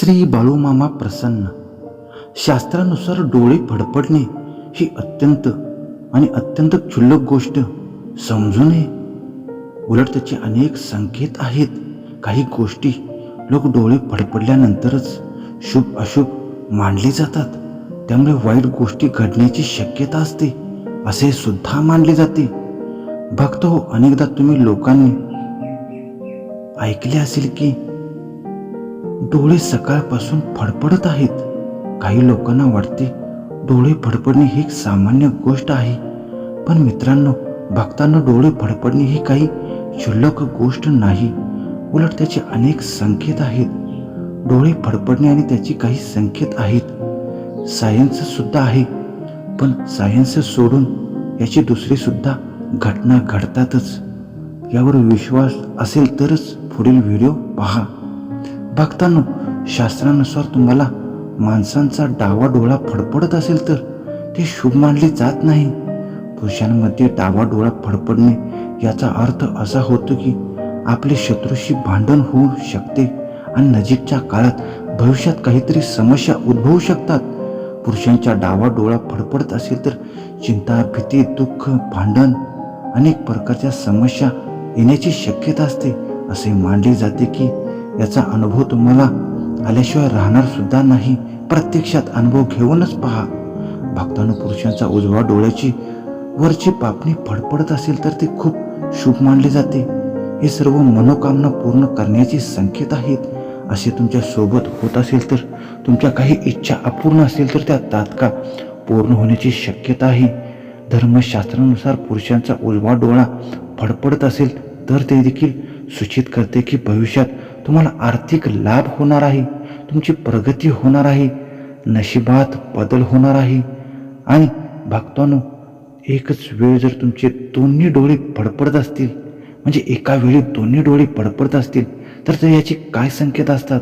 श्री बाळूमामा प्रसन्न. शास्त्रानुसार डोळे फडफडणे ही अत्यंत आणि अत्यंत क्षुल्लक गोष्ट. समजू नये उलट त्याचे अनेक संकेत आहेत. काही गोष्टी लोक डोळे फडफडल्यानंतरच शुभ अशुभ मानले जातात. त्यामुळे वाईट गोष्टी घडण्याची शक्यता असते असे सुद्धा मानले जाते. भक्त हो अनेकदा तुम्ही लोकांनी ऐकले असेल की डोळे सकाळपासून फडफडत आहेत. काही लोकांना वाटते डोळे फडफडणे ही एक सामान्य गोष्ट आहे. पण मित्रांनो भक्तांना डोळे फडफडणे ही काही क्षुल्लक गोष्ट नाही. उलट त्याचे अनेक संकेत आहेत. डोळे फडफडणे आणि त्याची काही संकेत आहेत. सायन्स सुद्धा आहे. पण सायन्स सोडून याची दुसरी सुद्धा घटना घडतातच. यावर विश्वास असेल तरच पुढील व्हिडिओ पहा. भक्तांनो शास्त्रानुसार तुम्हाला माणसांचा डावा डोळा फडफडत असेल तर ते शुभ मानले जात नाही. पुरुषांमध्ये डावा डोळा फडफडणे याचा अर्थ असा होतो की आपले शत्रूशी भांडण होऊ शकते आणि नजीकच्या काळात भविष्यात काहीतरी समस्या उद्भवू शकतात. पुरुषांच्या डावा डोळा फडफडत असेल तर चिंता भीती दुःख भांडण अनेक प्रकारच्या समस्या येण्याची शक्यता असते. असे मानले जाते की याचा अनुभव तुम्हाला आल्याशिवाय राहणार सुद्धा नाही. प्रत्यक्षात अनुभव घेऊनच पहा. भक्तानु पुरुषांचा उजवा डोळ्याची वरची पापणी फडफडत असेल तर ते खूप शुभ मानले जाते. हे सर्व मनोकामना पूर्ण करण्याचे संकेत आहेत. असे तुमच्यासोबत होत असेल तर तुमच्या काही इच्छा अपूर्ण असेल तर त्या तात्काळ पूर्ण होण्याची शक्यता आहे. धर्मशास्त्रानुसार पुरुषांचा उजवा डोळा फडफडत असेल तर ते देखील सूचित करते की भविष्यात तुम्हाला आर्थिक लाभ होणार आहे तुमची प्रगती होणार आहे नशिबात बदल होणार आहे. आणि भक्तांनो एकच वेळ जर तुमचे दोन्ही डोळे फडफडत असतील म्हणजे एका वेळी दोन्ही डोळे फडफडत असतील तर ते याचे काय संकेत असतात?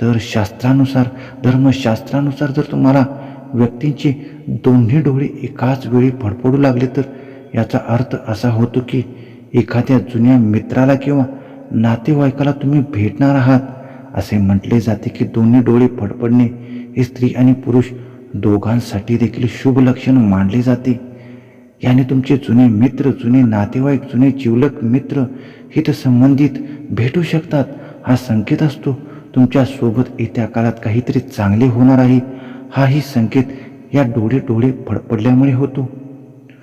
तर शास्त्रानुसार धर्मशास्त्रानुसार जर तुम्हाला व्यक्तींचे दोन्ही डोळे एकाच वेळी फडफडू लागले तर याचा अर्थ असा होतो की एखाद्या जुन्या मित्राला किंवा नातेवाईकाला तुम्ही भेटणार आहात असे म्हटले जाते की दोन्ही डोळे फडफडणे हे स्त्री आणि पुरुष दोघांसाठी देखील शुभ लक्षण मानले जाते. याने तुमचे जुने मित्र जुने नातेवाईक जुने जिवलक मित्र हितसंबंधित भेटू शकतात हा संकेत असतो. तुमच्यासोबत येत्या काळात काहीतरी चांगले होणार आहे हाही संकेत या डोळे डोळे फडफडल्यामुळे होतो.